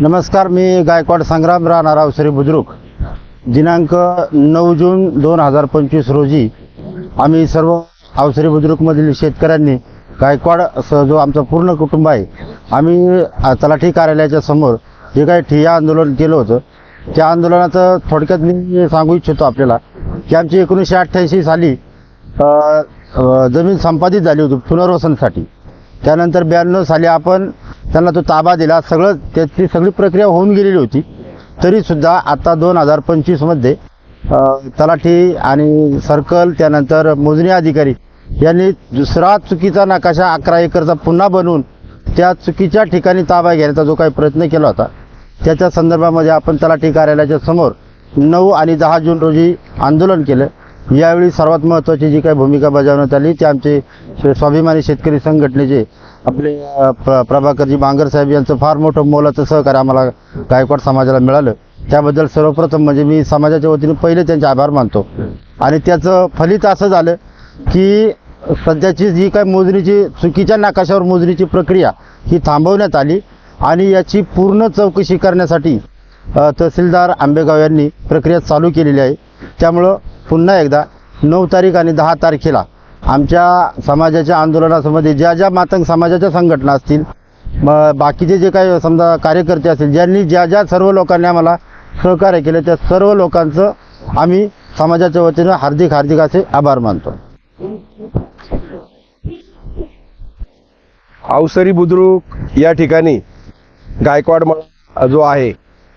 नमस्कार मी गायकवाड संग्राम राहणार अवसरी बुद्रुक. दिनांक नऊ जून दोन हजार पंचवीस रोजी आम्ही सर्व अवसरी बुद्रुकमधील शेतकऱ्यांनी गायकवाड स- जो आमचं पूर्ण कुटुंब आहे आम्ही तलाठी कार्यालयाच्या समोर जे काही ठिय्या आंदोलन केलं होतं त्या आंदोलनाचं थोडक्यात मी सांगू इच्छितो आपल्याला की आमची एकोणीसशे अठ्ठ्याऐंशी साली जमीन संपादित झाली होती पुनर्वसनसाठी. त्यानंतर ब्याण्णव साली आपण त्यांना तो ताबा दिला. सगळं त्याची सगळी प्रक्रिया होऊन गेलेली होती. तरीसुद्धा आता दोन हजार पंचवीसमध्ये तलाठी आणि सर्कल त्यानंतर मोजणी अधिकारी यांनी दुसरा चुकीचा नकाशा अकरा एकरचा पुन्हा बनवून त्या चुकीच्या ठिकाणी ताबा घेण्याचा जो काही प्रयत्न केला होता त्याच्या संदर्भामध्ये आपण तलाठी कार्यालयाच्या समोर नऊ आणि दहा जून रोजी आंदोलन केलं. यावेळी सर्वात महत्त्वाची जी काही भूमिका बजावण्यात आली ते आमचे स्वाभिमानी शेतकरी संघटनेचे आपले प्र प्रभाकरजी बांगर साहेब यांचं फार मोठं मोलाचं सहकार्य आम्हाला गायकवाड समाजाला मिळालं. त्याबद्दल सर्वप्रथम म्हणजे मी समाजाच्या वतीने पहिले त्यांचे आभार मानतो. आणि त्याचं फलित असं झालं की सध्याची जी काही मोजणीची चुकीच्या नकाशावर मोजणीची प्रक्रिया ही थांबवण्यात आली आणि याची पूर्ण चौकशी करण्यासाठी तहसीलदार आंबेगाव यांनी प्रक्रिया चालू केलेली आहे. त्यामुळं पुन्हा एकदा नऊ तारीख आणि दहा तारखेला आमच्या समाजाच्या आंदोलनामध्ये ज्या ज्या मातंग समाजाच्या संघटना असतील म बाकीचे जे काही समजा कार्यकर्ते असतील ज्यांनी ज्या ज्या सर्व लोकांनी आम्हाला सहकार्य केले त्या सर्व लोकांचं आम्ही समाजाच्या वतीनं हार्दिक हार्दिक असे आभार मानतो. अवसरी बुद्रुक या ठिकाणी गायकवाड जो आहे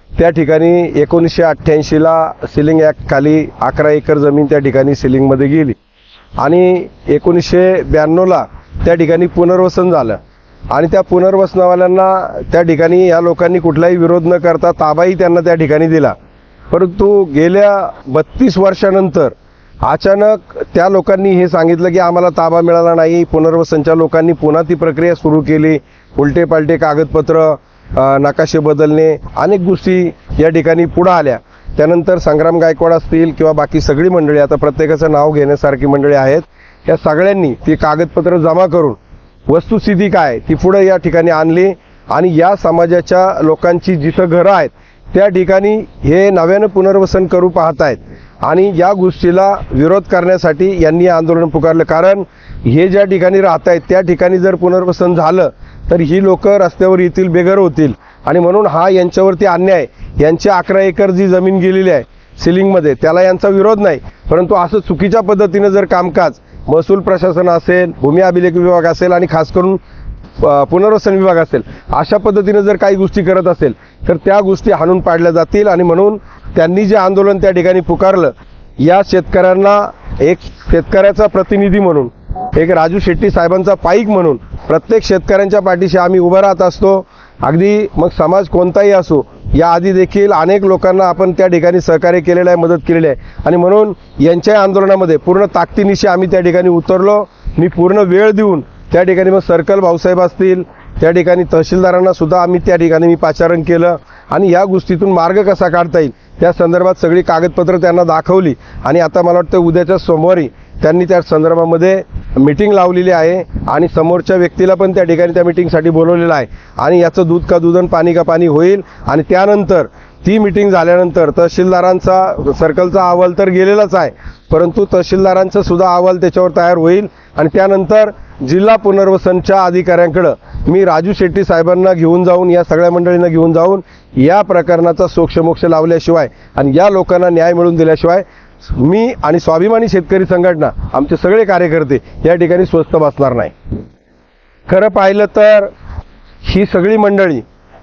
त्या ठिकाणी एकोणीसशे अठ्ठ्याऐंशीला सिलिंग ॲक्ट खाली अकरा एकर जमीन त्या ठिकाणी सिलिंगमध्ये गेली. आणि एकोणीसशे ब्याण्णवला त्या ठिकाणी पुनर्वसन झालं. आणि त्या पुनर्वसनावाल्यांना त्या ठिकाणी या लोकांनी कुठलाही विरोध न करता ताबाही त्यांना त्या ठिकाणी दिला. परंतु गेल्या बत्तीस वर्षानंतर अचानक त्या लोकांनी हे सांगितलं की आम्हाला ताबा मिळाला नाही पुनर्वसनच्या लोकांनी पुन्हा ती प्रक्रिया सुरू केली उलटे पालटे कागदपत्र नकाशे बदलणे अनेक गोष्टी या ठिकाणी पुढं आल्या. त्यानंतर संग्राम गायकवाड असतील किंवा बाकी सगळी मंडळी आता प्रत्येकाचं नाव घेण्यासारखी मंडळी आहेत या सगळ्यांनी ती कागदपत्र जमा करून वस्तुस्थिती काय ती पुढे या ठिकाणी आणली आणि या समाजाच्या लोकांची जिथं घरं आहेत त्या ठिकाणी हे नव्यानं पुनर्वसन करू पाहत आहेत आणि या गोष्टीला विरोध करण्यासाठी यांनी आंदोलन पुकारलं. कारण हे ज्या ठिकाणी राहत आहेत त्या ठिकाणी जर पुनर्वसन झालं तर ही लोक रस्त्यावर येतील बेघर होतील. आणि म्हणून हा यांच्यावरती अन्याय. यांची अकरा एकर जी जमीन गेलेली आहे सिलिंगमध्ये त्याला यांचा विरोध नाही. परंतु असं चुकीच्या पद्धतीनं जर कामकाज महसूल प्रशासन असेल भूमी अभिलेख विभाग असेल आणि खास करून पुनर्वसन विभाग असेल अशा पद्धतीनं जर काही गोष्टी करत असेल तर त्या गोष्टी हाणून पाडल्या जातील आणि म्हणून त्यांनी जे आंदोलन त्या ठिकाणी पुकारलं या शेतकऱ्यांना एक शेतकऱ्याचा प्रतिनिधी म्हणून एक राजू शेट्टी साहेबांचा पाईक म्हणून प्रत्येक शेतकऱ्यांच्या पाठीशी आम्ही उभं राहत असतो. अगदी मग समाज कोणताही असो याआधी देखील अनेक लोकांना आपण त्या ठिकाणी सहकार्य केलेलं आहे मदत केलेली आहे. आणि म्हणून यांच्या आंदोलनामध्ये पूर्ण ताकदीनिशी आम्ही त्या ठिकाणी उतरलो. मी पूर्ण वेळ देऊन त्या ठिकाणी मग सर्कल भाऊसाहेब असतील त्या ठिकाणी तहसीलदारांना सुद्धा आम्ही त्या ठिकाणी मी पाचारण केलं. आणि या गोष्टीतून मार्ग कसा काढता येईल त्या संदर्भात सगळी कागदपत्र त्यांना दाखवली. आणि आता मला वाटतं उद्याच्या सोमवारी त्यांनी त्या संदर्भामध्ये मीटिंग लावलेली आहे आणि समोरच्या व्यक्तीला पण त्या ठिकाणी त्या मिटिंगसाठी बोलवलेलं आहे. आणि याचं दूध का दूध आणि पाणी का पाणी होईल? आणि त्यानंतर ती मिटिंग झाल्यानंतर तहसीलदारांचा सर्कलचा अहवाल तर गेलेलाच आहे परंतु तहसीलदारांचा सुद्धा अहवाल त्याच्यावर तयार होईल. आणि त्यानंतर जिल्हा पुनर्वसनच्या अधिकाऱ्यांकडं मी राजू शेट्टी साहेबांना घेऊन जाऊन या सगळ्या मंडळींना घेऊन जाऊन या प्रकरणाचा सोक्षमोक्ष लावल्याशिवाय आणि या लोकांना न्याय मिळवून दिल्याशिवाय मी आणि स्वाभिमानी शेतकरी संघटना आमचे सगळे कार्यकर्ते या ठिकाणी स्वस्त बसणार नाही. खरं पाहिलं तर ही सगळी मंडळी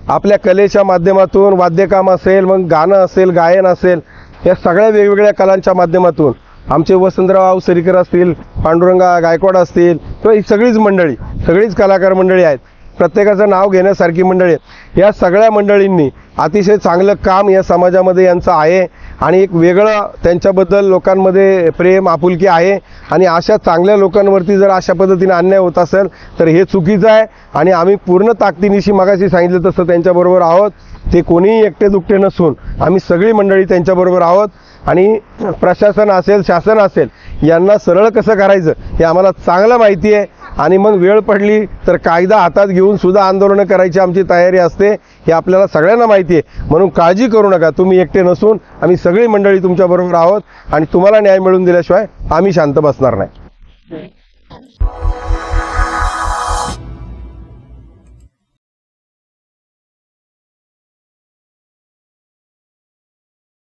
आपल्या कलेच्या माध्यमातून वाद्यकाम असेल मग गाणं असेल गायन असेल या सगळ्या वेगवेगळ्या कलांच्या माध्यमातून आमचे वसंतराव सरीकर असतील पांडुरंगा गायकवाड असतील किंवा ही सगळीच मंडळी सगळीच कलाकार मंडळी आहेत. प्रत्येकाचं नाव घेण्यासारखी मंडळी या सगळ्या मंडळींनी अतिशय चांगलं काम या समाजामध्ये यांचं आहे आणि एक वेगळं त्यांच्याबद्दल लोकांमध्ये प्रेम आपुलकी आहे आणि अशा चांगल्या लोकांवरती जर अशा पद्धतीने अन्याय होत असेल तर हे चुकीचं आहे आणि आम्ही पूर्ण ताकदीनिशी मगाशी सांगितलं तसं त्यांच्याबरोबर आहोत. ते कोणीही एकटे दुकटे नसून आम्ही सगळी मंडळी त्यांच्याबरोबर आहोत आणि प्रशासन असेल शासन असेल यांना सरळ कसं करायचं हे आम्हाला चांगलं माहिती आहे. आणि मग वेळ पडली तर कायदा हातात घेऊन सुद्धा आंदोलनं करायची आमची तयारी असते हे आपल्याला सगळ्यांना माहिती आहे. म्हणून काळजी करू नका तुम्ही एकटे नसून आम्ही सगळी मंडळी तुमच्याबरोबर आहोत आणि तुम्हाला न्याय मिळवून दिल्याशिवाय आम्ही शांत बसणार नाही.